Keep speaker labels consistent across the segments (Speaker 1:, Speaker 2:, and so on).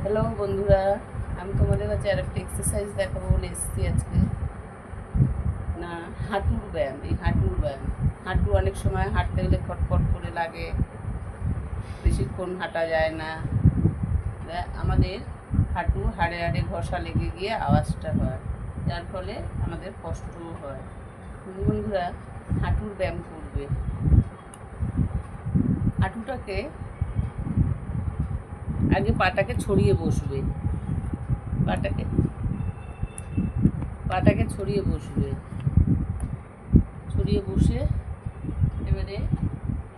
Speaker 1: Hello বন্ধুরা। আমি তোমাদের কাছে আর একটা এক্সারসাইজ দেখাবো, বলে এসেছি আজকে। না, হাঁটুর ব্যায়াম, এই হাঁটুর ব্যায়াম। হাঁটু অনেক সময় হাঁটতে গেলে খটখট করে লাগে। বেশিক্ষণ হাঁটা যায় না। আমাদের হাঁটু হাড়ে হাড়ে ঘষা লেগে গিয়ে আওয়াজটা হয়। যার ফলে আমাদের কষ্টও হয়। বন্ধুরা, হাঁটুর ব্যায়াম করবে। হাঁটুটাকে আগে পাটাকে ছড়িয়ে বসবে। পাটাকে পাটাকে ছড়িয়ে বসবে। ছড়িয়ে বসে এবারে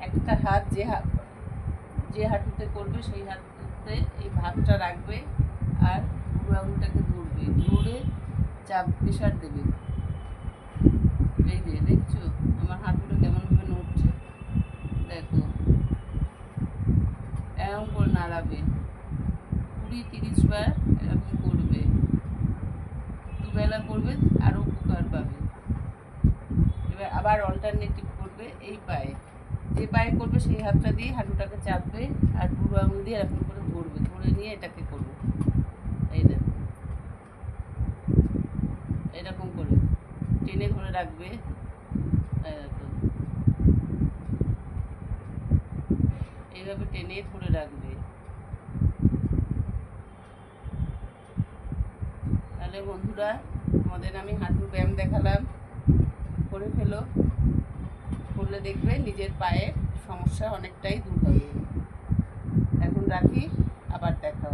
Speaker 1: একটা হাত যে হাত যে হাঁটুতে করবে সেই হাঁটুতে এই ভাতটা রাখবে আর বুড়ো আঙুলটাকে ধরবে। ধরে চাপ, প্রেশার দেবে। এই যে দেখছ? আমার হাঁটুটা কেমনভাবে নড়ছে। দেখো। এরকম করে নাড়াবে। কুড়ি, তিরিশ বার এরকম করবে দুবেলা করবে আরও উপকার পাবে। এবার আবার অল্টারনেটিভ করবে এই পায়ে। যে পায়ে করবে সেই হাতটা দিয়ে হাঁটুটাকে চাপবে আর বুড়ো আঙুল দিয়ে এরকম করে ধরবে। ধরে নিয়ে এটাকে করবে। এই দেখো এরকম করে। টেনে ধরে রাখবে। এই এইভাবে টেনে ধরে রাখবে। তাহলে বন্ধুরা, তোমাদের আমি হাঁটু ব্যায়াম দেখালাম। করে ফেলো। করলে দেখবে নিজের পায়ের সমস্যা অনেকটাই দূর হবে। এখন রাখি, আবার দেখা